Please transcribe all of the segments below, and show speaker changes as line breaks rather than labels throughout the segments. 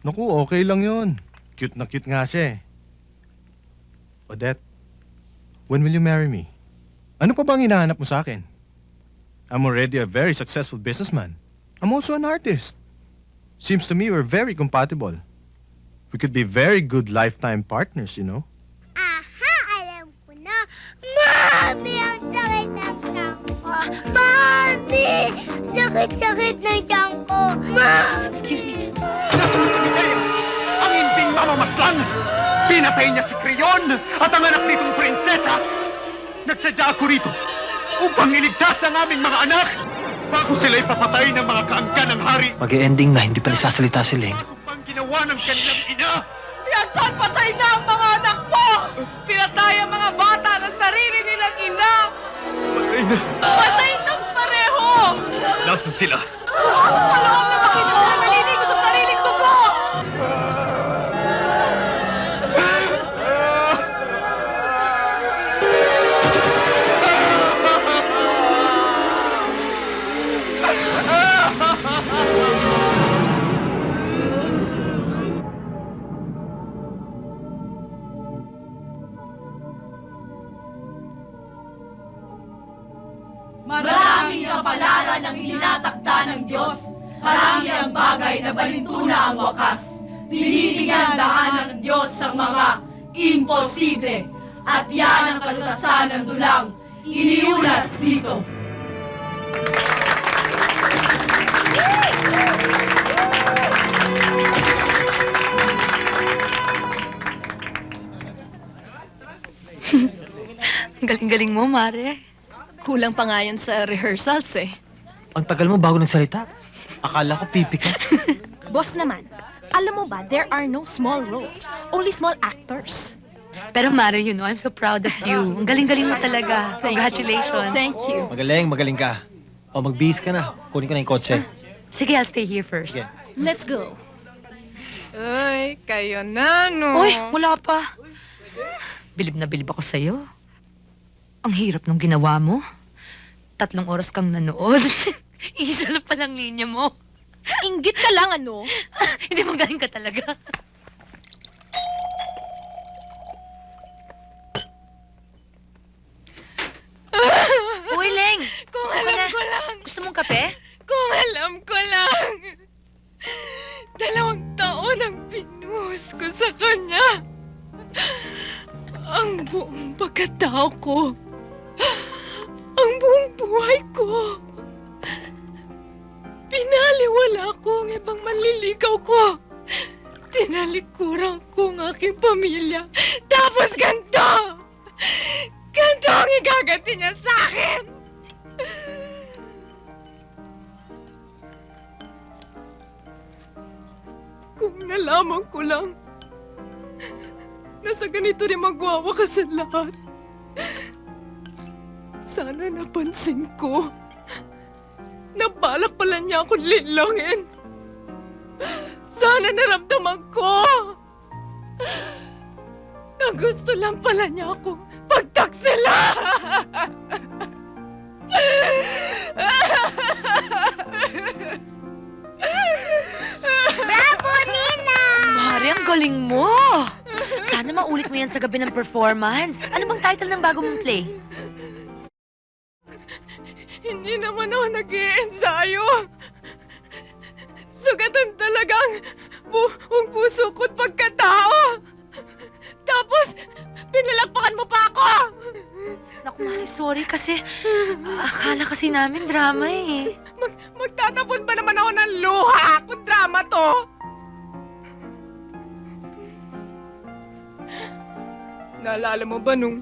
Naku, okay lang yun. Cute na cute nga siya eh. Odette, when will you marry me? Ano pa bang hinahanap mo sa akin? I'm already a very successful businessman. I'm also an artist. Seems to me we're very compatible. We could be very good lifetime partners, you know?
Aha! Alam ko na! Mami! Ang sakit ng tiyan ko! Mami! Sakit-sakit ng tiyan ko! Ma!
Excuse me.
Ang inding mamamaslang! Pinatay niya si Creon at ang anak nitong prinsesa! Nagsadya ako rito upang iligtas ang aming mga anak bago sila'y papatay ng mga kaangkan ng hari.
Mag-ending na, hindi pa nagsasalita si Leng.
Kaso pang ginawa ng kanilang ina!
Yasan, patay na ang mga anak mo! Pinatay ang mga bata na sarili nilang ina!
Patay na!
Patay ng pareho!
Nasaan sila?
Sa
itinatakda ng Diyos. Marami ang bagay na balintuna ang wakas. Binibigyan daan ng Diyos ang mga imposible. At yan ang kalutasan ng dulang iniulat dito.
Galing-galing mo, Mare.
Kulang pa nga yan sa rehearsals eh.
Ang tagal mo bago nagsalita. Akala ko pipi ka.
Boss naman, alam mo ba, there are no small roles, only small actors.
Pero Mare, you know, I'm so proud of you. Ang galing-galing mo talaga. Congratulations.
Thank you.
Magaling, magaling ka. O, magbihis ka na. Kunin ko na yung kotse.
Sige, I'll stay here first.
Sige.
Let's go.
Ay, kayo na, no?
Uy, wala pa. Bilib na bilib ako sa'yo. Ang hirap nung ginawa mo. Tatlong oras kang nanood. Isa na palang linya mo.
Inggit ka lang, ano?
Hindi mo galing ka talaga. Uy, Leng!
Kung alam
na.
ko lang,
Gusto mong kape?
kung alam ko lang. Dalawang taon ang pinuhos ko sa kanya. Ang buong pagkatao ko. Manliligaw ko. Tinalikuran ko ang aking pamilya. Tapos ganito! Ganito ang igaganti niya sa akin! Kung nalaman ko lang na sa ganito rin magwawakas ang lahat. Sana napansin ko na balak pala niya akong linlangin. Sana naramdaman ko na gusto lang pala niya akong pagtaksila.
Bravo, Nina!
Mare, ang galing mo! Sana maulit mo yan sa gabi ng performance. Ano bang title ng bago mong play?
Hindi naman ako nag-iensayo. Sugatan talagang buong puso ko't pagkatao. Tapos, pinalakpakan mo pa ako.
Naku, Mare, sorry kasi akala kasi namin drama eh.
Mag magtatapon ba naman ako ng luha kung drama to? Naalala mo ba nung...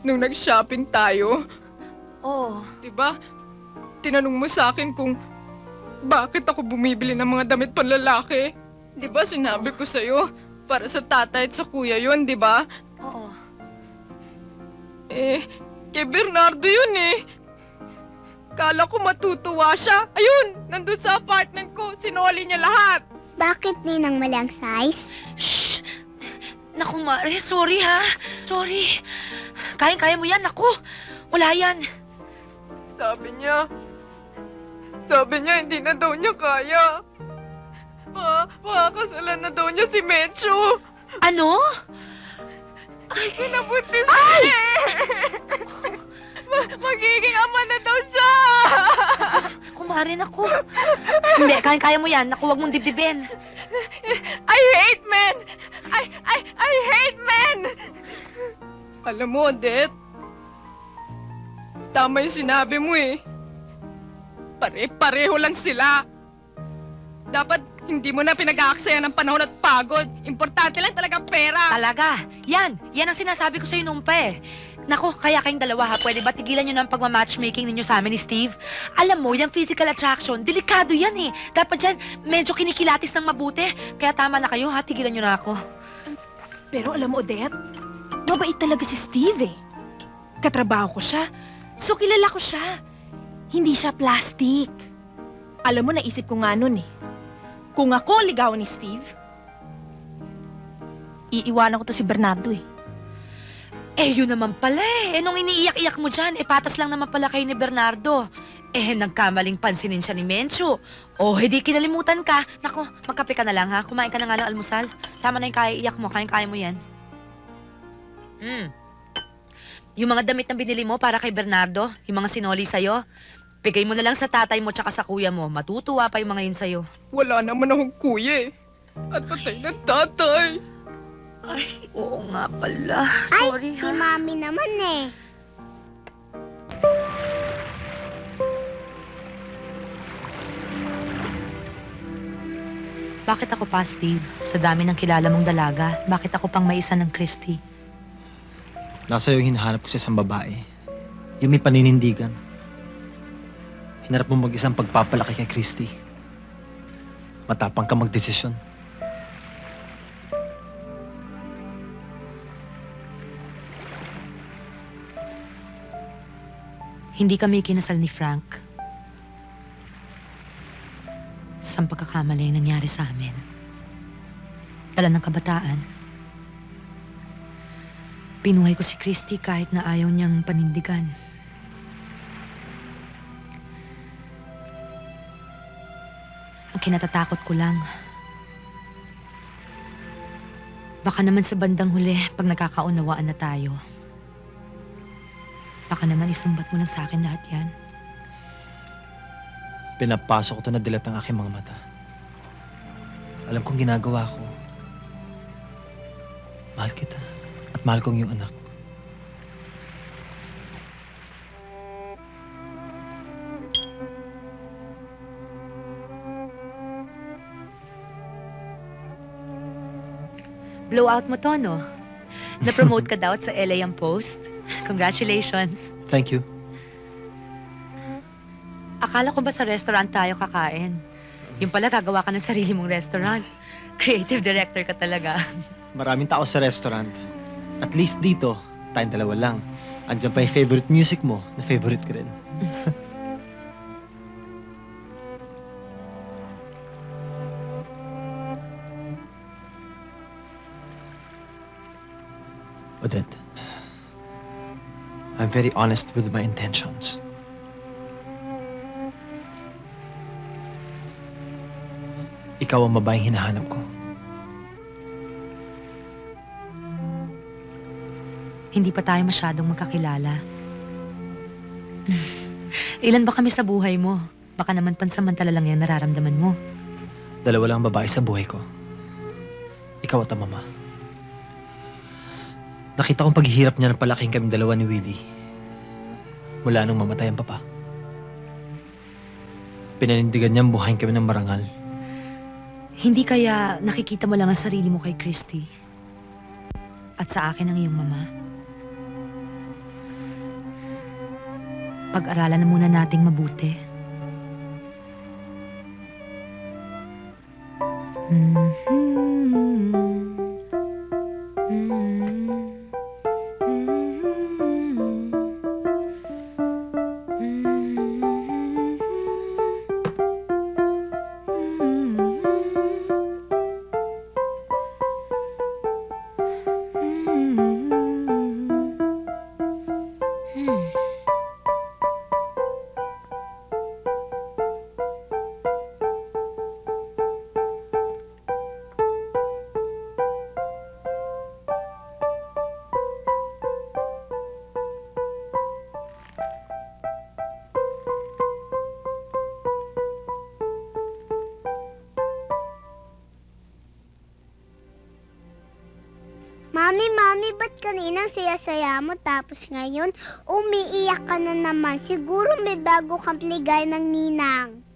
Nung nag-shopping tayo?
Oh,
Diba? Tinanong mo sa akin kung bakit ako bumibili ng mga damit panlalaki. Diba sinabi ko sa'yo, para sa tatay at sa kuya yon, diba?
oo.
Eh, kay Bernardo yun eh. Kala ko matutuwa siya. Ayun, nandun sa apartment ko, sinoli niya lahat.
Bakit ninang mali ang size?
Shh! Naku, Mare, sorry ha. Sorry. Kayang-kaya mo yan, naku. Wala yan.
Sabi niya, sabi niya hindi na daw niya kaya. Pa, Pakakasalan na daw niya si Mecho.
Ano?
Pinabuntis Ay! Ma- magiging ama na daw siya!
Kumarin ako. Hindi, kaya-kaya mo yan. Naku, huwag mong dibdibin.
I hate men! I, I, I hate men! Alam mo, Odette, tama yung sinabi mo eh. Pare-pareho lang sila. Dapat hindi mo na pinag-aaksaya ng panahon at pagod. Importante lang talaga pera.
Talaga. Yan. Yan ang sinasabi ko sa'yo nung pa eh. Naku, kaya kayong dalawa ha, pwede ba tigilan nyo na ang pagmamatchmaking ninyo sa amin ni Steve? Alam mo, yung physical attraction, delikado yan eh. Dapat dyan, medyo kinikilatis ng mabuti. Kaya tama na kayo ha, tigilan nyo na ako.
Pero alam mo, Odette, mabait talaga si Steve eh. Katrabaho ko siya. So kilala ko siya. Hindi siya plastic. Alam mo, naisip ko nga nun eh. Kung ako ligawan ni Steve, iiwanan ko to si Bernardo eh.
Eh, yun naman pala eh. Eh, nung iniiyak-iyak mo dyan, eh, patas lang naman pala kayo ni Bernardo. Eh, nagkamaling pansinin siya ni Mencho. Oh, hindi kinalimutan ka. Nako, magkape ka na lang ha. Kumain ka na nga ng almusal. Tama na yung kaya iyak mo. Kaya-kaya mo yan. Hmm. Yung mga damit na binili mo para kay Bernardo, yung mga sinoli sa'yo, bigay mo na lang sa tatay mo tsaka sa kuya mo. Matutuwa pa yung mga yun sa'yo.
Wala naman akong kuya eh. At patay ng tatay.
Oo nga pala. Sorry
Si Mami naman eh.
Bakit ako pa, Steve? Sa dami ng kilala mong dalaga, bakit ako pang may isa ng Christy?
Nasa yung hinahanap ko sa isang babae. Yung may paninindigan. Hinarap mo mag-isang pagpapalaki kay Christy. Matapang ka magdesisyon.
Hindi kami kinasal ni Frank. Sa pagkakamali ang nangyari sa amin. Dala ng kabataan. Pinuhay ko si Christy kahit na ayaw niyang panindigan. Kinatatakot ko lang. Baka naman sa bandang huli, pag nagkakaunawaan na tayo, Baka naman isumbat mo lang sa akin lahat yan.
Pinapasok ko to na dilat ang aking mga mata. Alam kong ginagawa ko. Mahal kita. At mahal kong yung anak.
Blowout mo to, no? Na-promote ka daw sa LA ang post. Congratulations.
Thank you.
Akala ko ba sa restaurant tayo kakain? Yung pala, gagawa ka ng sarili mong restaurant. Creative director ka talaga.
Maraming tao sa restaurant. At least dito, tayong dalawa lang. Andiyan pa yung favorite music mo na favorite ko rin. Odette, I'm very honest with my intentions. Ikaw ang babaeng hinahanap ko.
Hindi pa tayo masyadong magkakilala. Ilan ba kami sa buhay mo? Baka naman pansamantala lang yung nararamdaman mo.
Dalawa lang ang babae sa buhay ko. Ikaw at ang mama. Nakita kong paghihirap niya ng palaking kami dalawa ni Willie. Mula nung mamatay ang papa. Pinanindigan niya ang buhayin kami ng marangal.
Hindi kaya nakikita mo lang ang sarili mo kay Christy at sa akin ang iyong mama? Pag-aralan na muna nating mabuti.
Mm-hmm. Kaninang saya-saya mo tapos ngayon umiiyak ka na naman? Siguro may bago kang pligay ng ninang.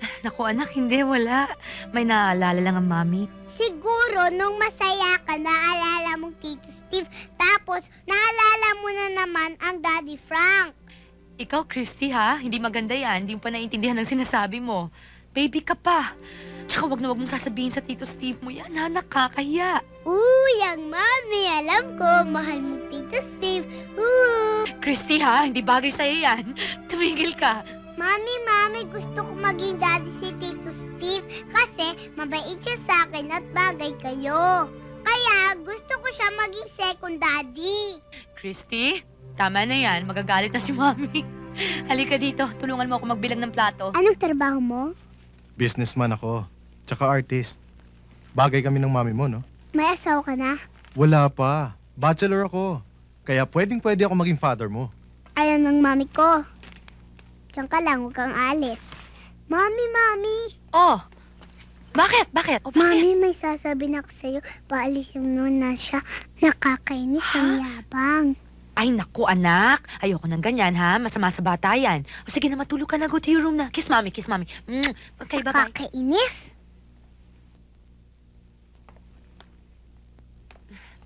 Naku anak, hindi, wala. May naalala lang ang mami.
Siguro nung masaya ka, naalala mong Tito Steve. Tapos, naalala mo na naman ang Daddy Frank.
Ikaw, Christy, ha? Hindi maganda yan. Hindi mo pa naiintindihan ang sinasabi mo. Baby ka pa. Tsaka wag na wag mong sasabihin sa Tito Steve mo yan, ha? Nakakahiya.
Uy, ang mami, alam ko, mahal mo Tito Steve. Ooh.
Christy, ha? Hindi bagay sa'yo yan. Tumigil ka.
Mami, mami, gusto ko maging daddy si Tito Steve kasi mabait siya sa akin at bagay kayo. Kaya gusto ko siya maging second daddy.
Christy, tama na yan. Magagalit na si Mami. Halika dito. Tulungan mo ako magbilang ng plato.
Anong trabaho mo?
Businessman ako. Tsaka artist. Bagay kami ng mami mo, no?
May asawa ka na?
Wala pa. Bachelor ako. Kaya pwedeng pwede ako maging father mo.
Ayaw ng mami ko. Diyan ka lang, huwag kang alis. Mami, mami.
Oh! Bakit? Bakit? Oh, bakit?
Mami, may sasabihin ako sa'yo. Paalisin mo na siya. Nakakainis ang yabang.
Ay, naku, anak. Ayoko ng ganyan, ha? Masama sa bata yan. O sige na, matulog ka na. Go to your room na. Kiss Mami, kiss Mami. Mm, okay, bye-bye.
Nakakainis.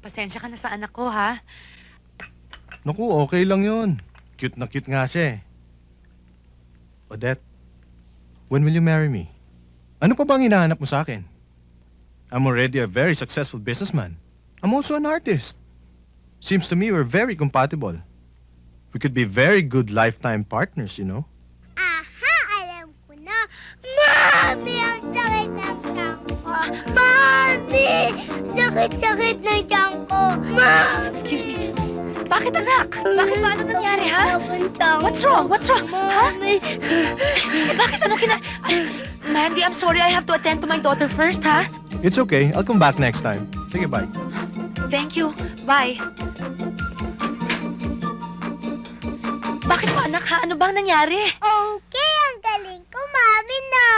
Pasensya ka na sa anak ko, ha?
Naku, okay lang yun. Cute na cute nga siya eh. Odette, when will you marry me? Ano pa bang hinahanap mo sa akin? I'm already a very successful businessman. I'm also an artist. Seems to me we're very compatible. We could be very good lifetime partners, you know?
Aha, alam ko na. Mami, ang sakit ng tiyan ko. Mami, sakit-sakit ng tiyan ko. Mami.
Excuse me. Bakit, anak? Bakit ba? Ano nangyari, ha? What's wrong? What's wrong? Ha? Eh, bakit? Ano kina... Ay, Mandy, I'm sorry. I have to attend to my daughter first, ha?
It's okay. I'll come back next time. Sige, bye.
Thank you. Bye. Bakit mo, anak, ha? Ano bang nangyari?
Okay, ang galing ko, Mami, no.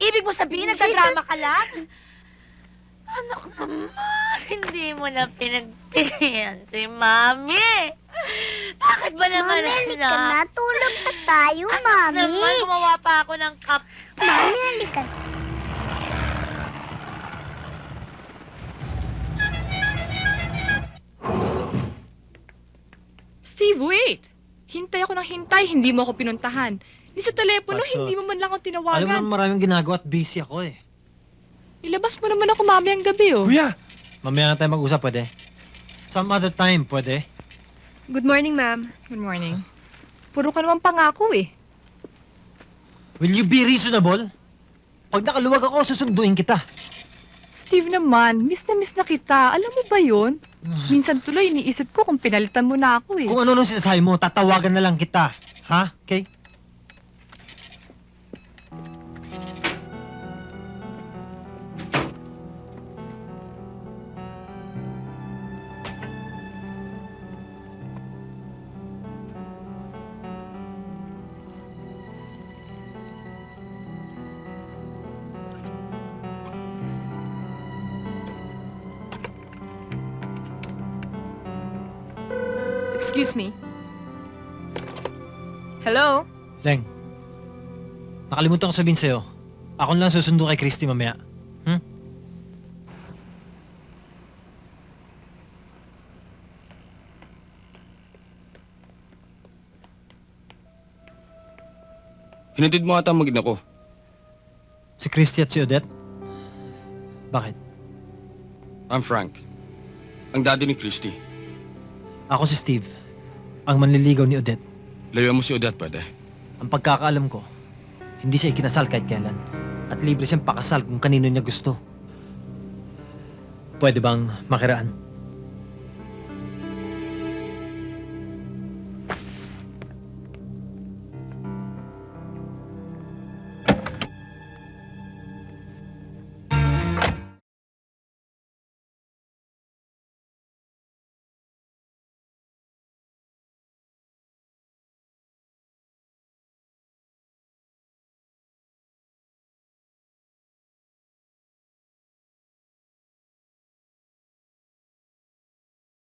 Ibig mo sabihin, nagtadrama ka lang? Anak naman, hindi mo na pinagpilihan si Mami. Bakit ba naman,
Mami, halika
anak?
na. Tulog na tayo, Mami.
Naman, gumawa pa ako ng cup.
Mami, halika na.
Steve, wait! Hintay ako ng hintay, hindi mo ako pinuntahan. Ni sa telepono,
Patso.
hindi mo man lang ako
Alam mo
tinawagan.
naman maraming ginagawa at busy ako eh.
Ilabas mo naman ako mamayang gabi, oh.
Kuya! Mamaya na tayo mag-usap, pwede? Some other time, pwede?
Good morning, ma'am. Good morning. Puro ka naman pangako, eh.
Will you be reasonable? Pag nakaluwag ako, susunduin kita.
Steve naman, miss na miss na kita. Alam mo ba yun? Minsan tuloy iniisip ko kung pinalitan mo na ako, eh.
Kung ano nung sinasabi mo, tatawagan na lang kita. Ha? Okay?
Excuse me. Hello?
Leng, nakalimutan ko sabihin sa'yo. Ako na lang susundo kay Christy mamaya. Hmm?
Hinatid mo ata ang mag ko.
Si Christy at si Odette? Bakit?
I'm Frank. Ang daddy ni Christy.
Ako si Steve. Ang manliligaw ni Odette.
Layuan mo si Odette, pwede?
Ang pagkakaalam ko, hindi siya ikinasal kahit kailan. At libre siyang pakasal kung kanino niya gusto. Pwede bang makiraan?